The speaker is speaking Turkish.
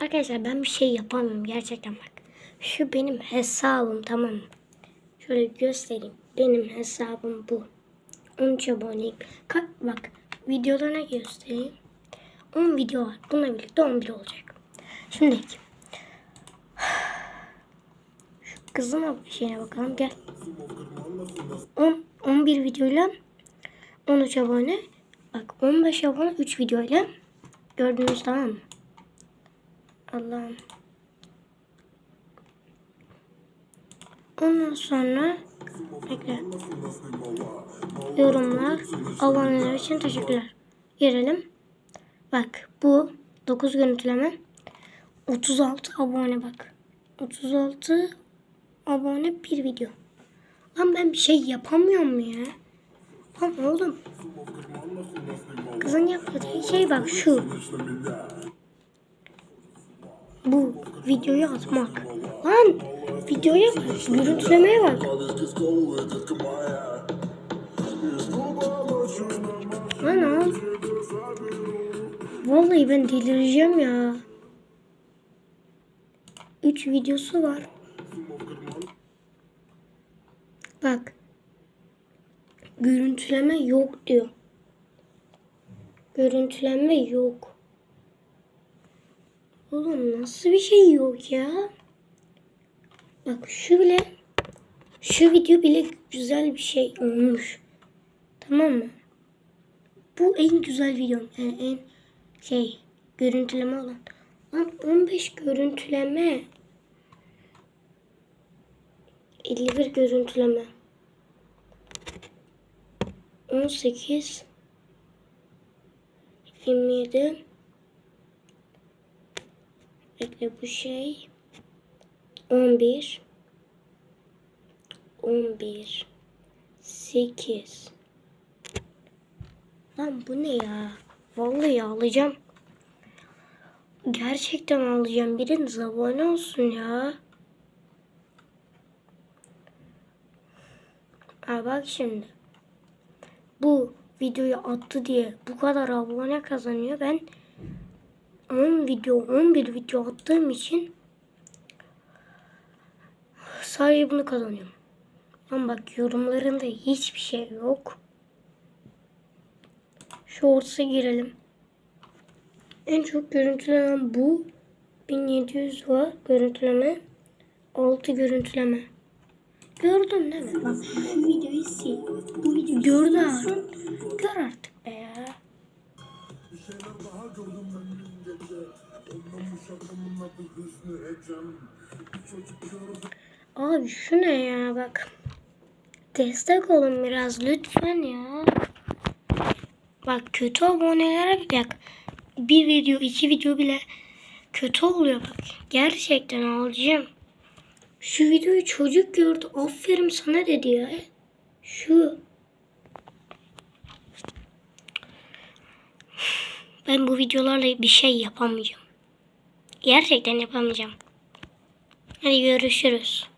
Arkadaşlar ben bir şey yapamıyorum gerçekten bak. Şu benim hesabım tamam? Şöyle göstereyim. Benim hesabım bu. 13 aboneyim. Ka bak videolarına göstereyim. 10 video var. Bununla birlikte 11 olacak. Şimdi şu kızın şeyine bakalım gel. 10, 11 videoyla 13 abone. Bak 15 abone 3 videoyla. Gördünüz tamam mı? Allah'ım. Ondan sonra bekle. Yorumlar, aboneler için teşekkürler. Girelim. Bak bu 9 görüntüleme. 36 abone bak. 36 abone bir video. Lan ben bir şey yapamıyorum ya. Lan oğlum. Kızın yaptığı şey bak şu. Bu videoyu atmak. Lan videoya. Görüntülemeye bak. Oğlum. Vallahi ben delireceğim ya. 3 videosu var. Bak. Görüntüleme yok diyor. Görüntüleme yok. Oğlum nasıl bir şey yok ya? Bak şu bile şu video bile güzel bir şey olmuş. Tamam mı? Bu en güzel videom. Yani en şey görüntüleme olan. Lan 15 görüntüleme. 51 görüntüleme. 18 27 Bekle bu şey 11 11 8 Lan bu ne ya? Vallahi alacağım. Gerçekten alacağım. Biriniz abone olsun ya. Ha bak şimdi. Bu videoyu attı diye bu kadar abone kazanıyor. Ben 10 video 11 video attığım için sadece bunu kazanıyorum. Ama bak yorumlarında hiçbir şey yok. Shorts'a girelim. En çok görüntülenen bu. 1700 var görüntüleme. 6 görüntüleme. Gördün değil mi? Bak şu videoyu sil. Bu videoyu Gördü artık. Gör Abi şu ne ya bak. Destek olun biraz lütfen ya. Bak kötü abonelere bak. Bir video, iki video bile kötü oluyor bak. Gerçekten alacağım. Şu videoyu çocuk gördü. Aferin sana dedi ya. Şu. Ben bu videolarla bir şey yapamayacağım. Gerçekten yapamayacağım. Hadi görüşürüz.